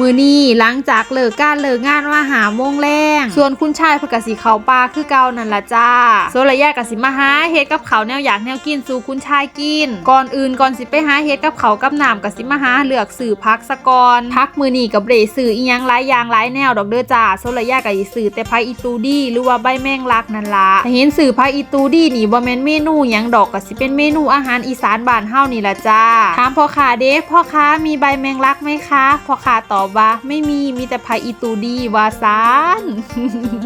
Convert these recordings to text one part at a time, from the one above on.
มือนี้หลังจากเลิกการเลิกงานว่าหาโมงแรงส่วนคุณชายพกสิเขาปลาคือเก่านั่นละจ้าโซระยะกสิมาหาเฮ็ดกับเขาแนวอยากแนวกินสู่คุณชายกิน ก่อนอื่นก่อนสิไปหาเฮ็ดกับเขากับน้ำกสิมาหาเลือกสื่อพักสะกอนพักมือนี้กับเบรสื่ออียังหลายอย่างหลายแนวดอกเด้อจ้าโซระยะกสิสื่อแต่พายอีตูดีหรือว่าใบแมงลักนั่นละเห็นสื่อพายอีตูดีนี่บ่แม่นเมนูยังดอกกสิเป็นเมนูอาหารอีสานบ้านเฮานี่ละจ้าถามพ่อค้าเด้พ่อค้ามีใบแมงลักไหมคะพ่อค้าตอบว่าไม่มีมีแต่พายอีตูดีวาซาน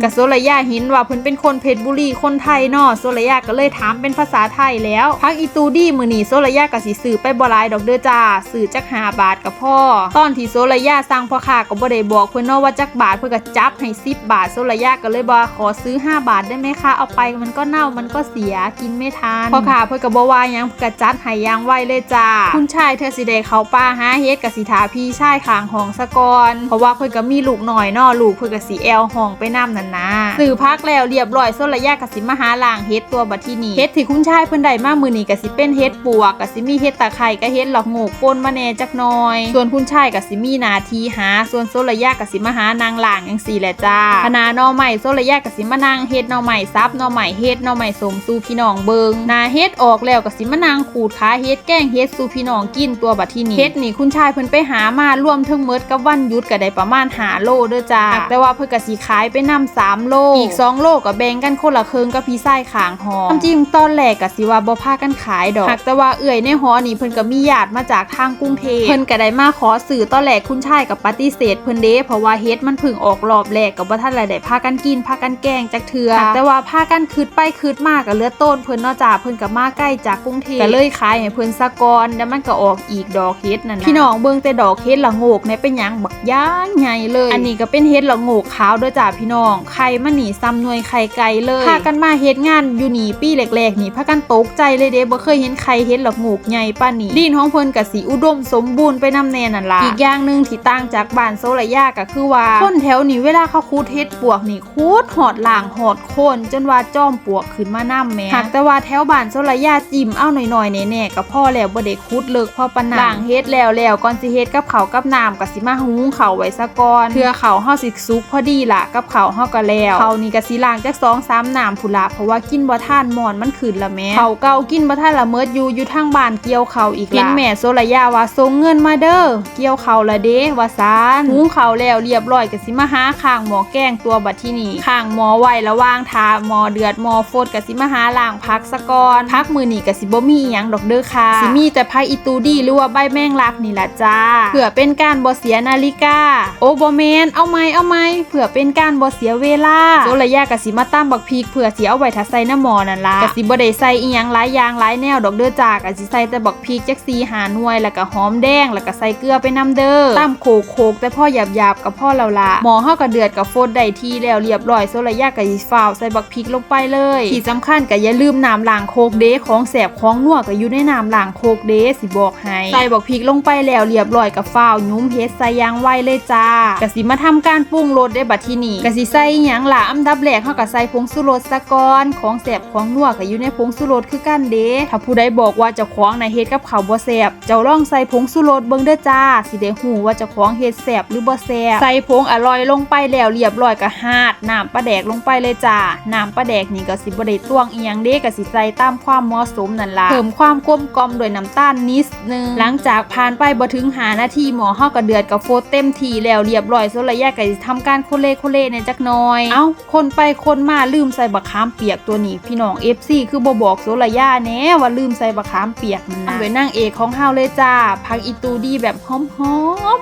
กะโซระยะเห็นว่าเพิ่นเป็นคนเพชรบุรีคนไทยเนาะโซระยะก็เลยถามเป็นภาษาไทยแล้วพักอีตูดีมือนีโซระยะก็สิซื้อไปบลายดอกเด้อจ้าซื้อจักหาบาทกับพ่อ ตอนที่โซระยะสั่งพ่อค้าก็บ่ได้บอกเพิ่นเนาะว่าจักบาทเพิ่นก็จับให้10บาทโซระยะก็เลยบอกขอซื้อ 5 บาทได้ไหมคะเอาไปมันก็เน่ามันก็เสียกินไม่ทันพ่อค้าเพิ่นก็บ่ว่ายังเพิ่นก็จัดให้ยางไวเลยจ้าคุณชายเธอสิได้เขาป่าหาเฮ็ดกับสิทาพี่ชายข้างห้องสะกอนเพราะว่าเพิ่นก็มีลูกหน่อยเนาะลูกเพิ่นก็สิแอลห้องไปนํนั่นนะซื้อพักแล้วเรียบร้อยโซระยะก็สิมาหาล่างเฮ็ดตัวบัดที่นี่เฮ็ดที่คุณชายเพิ่นได้มากมือนี้ก็สิเป็นเฮ็ดปวกก็สิมีเฮ็ดตะไคร้ก็เฮ็ดหลอกโงกปนมาแน่จักหน่อย ส่วนคุณชายก็สิมีนาทีหา ส่วนโซระยะก็สิมาหานางล่างจังซี่แหละจ้าคณะนอใหม่โซระยะก็สิมานั่งเฮ็ดนอใหม่ซับนอใหม่เฮ็ดนอใหม่สมสู่พี่น้องเบิงนาเฮ็ดออกแล้วก็สิมานั่งขูดขาเฮ็ดแกงเฮ็ดสู่พี่น้องกินตัวบัดที่นี่เฮ็ดนี่คุณชายเพิ่นไปหามารวมทั้งหมดกับวันหยุดก็ได้ประมาณ5โลเด้อจ้าแต่ว่าเพิ่นก็สิขายไปนำ3โลอีก 2 โลก็แบ่งกันคนละครึ่งกับพี่ชายข้างหอความจริงตอนแรกก็สิว่าบ่พากันขายดอกหากแต่ว่าเอื้อยในหอนี่เพิ่นก็มีญาติมาจากทางกรุงเทพเพิ่นก็ได้มาขอสื่อตอนแรกคุณชายกับปฏิเสธเพิ่นเด้เพราะว่าเฮ็ดมันเพึ่งออกรอบแรกก็บ่ทันได้พากันกินพากันแกงจักเทื่อหากแต่ว่าพากันคืดไปคืดมาก็เหลือต้นเพิ่นเนาะจ้าเพิ่นก็มาใกล้จากกรุงเทพก็เลยขายให้เพิ่นซะก่อนแล้วมันก็ออกอีกดอกเฮ็ดนั่นนะพี่น้องเบิ่งแต่ดอกเฮ็ดละโงกเนี่ยเป็นหยังบักย่างใหญ่เลย อันนี้ก็เป็นเฮ็ดละโงกขาวเด้อจ้าพี่น้องไข่มันนี่ซ้ำหน่วยไข่ไก่เลยพากันมาเฮ็ดงานอยู่นี่ปีแรกๆนี่พากันตกใจเลยเด้บ่เคยเห็นไข่เฮ็ดละโงกใหญ่ปานนี้ดินของเพิ่นก็สิอุดมสมบูรณ์ไปนํแน่นั่นล่ะอีกอย่างหนึงที่ต่างจากบ้านโซระยาก็คือว่าคนแถวนี้เวลาเขาคูดเฮ็ดปวกนี่คูดหอดล่างหอดโคนจนว่าจ้อมปวกขึ้นมานํแหม่หากแต่ว่าแถวบ้านโซระยาจิ้มเอาหน่อยๆแน่ๆก็พอแล้วบ่ได้คูดเลิกพอปานนั้นล่างเฮ็ดแล้วแล้วก่อนสิเฮ็ดกับเขาวกับน้ำก็สิมาหุงข้าไว้ซะก่อนเพื่อเขาวเฮาสิสุกพอดีล่ะกับเขาวเฮาก็แล้วข้านี่ก็สิล้างจัก2-3น้ำพุ่นละเพราะว่ากินบ่ท่านหมอนมันขึ้นละแม่เขาเก่ากินบ่ท่านละเมิดอยู่อยู่ทางบ้านเกี่ยวเขาอีกละเห็นแม่โซระยาว่าส่งเงินมาเด้อเกี่ยวเขาละเด้ว่าซานหุงข้าแล้วเรียบร้อยก็สิมาหาข้างหมอแกงตัวบัดที่นี่ข้างหมอไว้ระว่างทาหมอเดือดหมอฟดก็สิมาหาล้างพักซะก่อนพักมือนี้ก็สิบ่มีอีหยังดอกเด้อค่ะสิมีแต่ไผอีตูดีหรือว่าใบแมงลักนี่ละจ้าเพื่อเป็นการบ่เสียนาฬิกา โอ้บ่แมนเอาไหมเอาไหมเพื่อเป็นการบ่เสียเวลาโซระยะก็สิมาตำบักพริกเพื่อสิเอาไว้ถ้าใส่น้ำหมอนั่นล่ะก็สิบ่ได้ใส่อีหยังหลายอย่างหลายแนวดอกเด้อจาก็สิใส่แต่บักพริกจัก4 5หน่วยแล้วก็หอมแดงแล้วก็ใส่เกลือไปนํเด้อตำโขกๆแต่พ่อหยาบๆก็พอแล้วล่ะหมอเฮาก็เดือดกับโฟดได้ที่แล้วเรียบร้อยโซระยะก็สิฟาวใส่บักพริกลงไปเลยที่สำคัญก็อย่าลืมน้ำล้างโคกเด้ของแสบของนัวก็อยู่ในน้ำล้างโคกเด้สิบอกให้ใส่บักพริกลงไปแล้วเรียบร้อยกับฟาวยุ้มเฮ็ดใส่ย่างไวเลยจ้าก็สิมาทำการปรุงรสได้บัดที่นี่ก็สิใส่หยังล่ะอันดับแรกเฮาก็ใส่ผงชูรสซะก่อนของแสบของนัวก็อยู่ในผงชูรสคือกันเด้ถ้าผู้ใดบอกว่าเจ้าของในเฮ็ดกับข้าวบ่แซ่บเจ้าลองใส่ผงชูรสเบิ่งเด้อจ้าสิได้ฮู้ว่าเจ้าของเฮ็ดแซ่บหรือบ่แซ่บใส่ผงอร่อยลงไปแล้วเรียบร้อยก็หาดน้ำปลาแดกลงไปเลยจ้าน้ำปลาแดกนี่ก็สิบ่ได้ตวงอีหยังเด้ก็สิใส่ตามความเหมาะสมนั่นล่ะเพิ่มความกลมกล่อมด้วยน้ำตาลนิดนึงหลังจากผ่านไปบ่ถึงหานาทีหมอเฮาก็เดือดกับโฟดเต็มทีแล้วเรียบร้อยโซระยะก็สิทำการโคเลโคเลเนี่ยจักหน่อย เอ้า คนไปคนมาลืมใส่บักขามเปียกตัวนี้พี่น้อง FC คือบ่บอกโซระยะแน่ว่าลืมใส่บักขามเปียกนั่นนะโดยนางเอกของเฮาเลยจ้าพักอีตูดีแบบหอม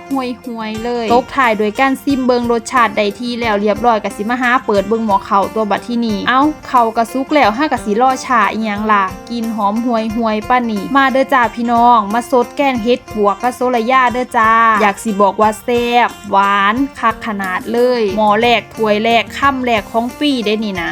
ๆห่วยๆเลยตบถ่ายโดยการซิมเบิงรสชาติได้ที่แล้วเรียบร้อยก็สิมาหาเปิดเบิงหมอเข่าตัวบัดที่นี่เอ้าเข่ากระซุกแล้วห้ากะสิรอชาอีหยังล่ะกินหอมห่วยห่วยๆป้านี่มาเด้อจ้าพี่น้อง มาสดแกงเฮ็ดบวกกับโซระยาเด้อจ้าอยากสิบอกว่าแซ่บหวานคักขนาดเลย หมอแรกถ้วยแรกค่ำแรกของปีได้นี่นะ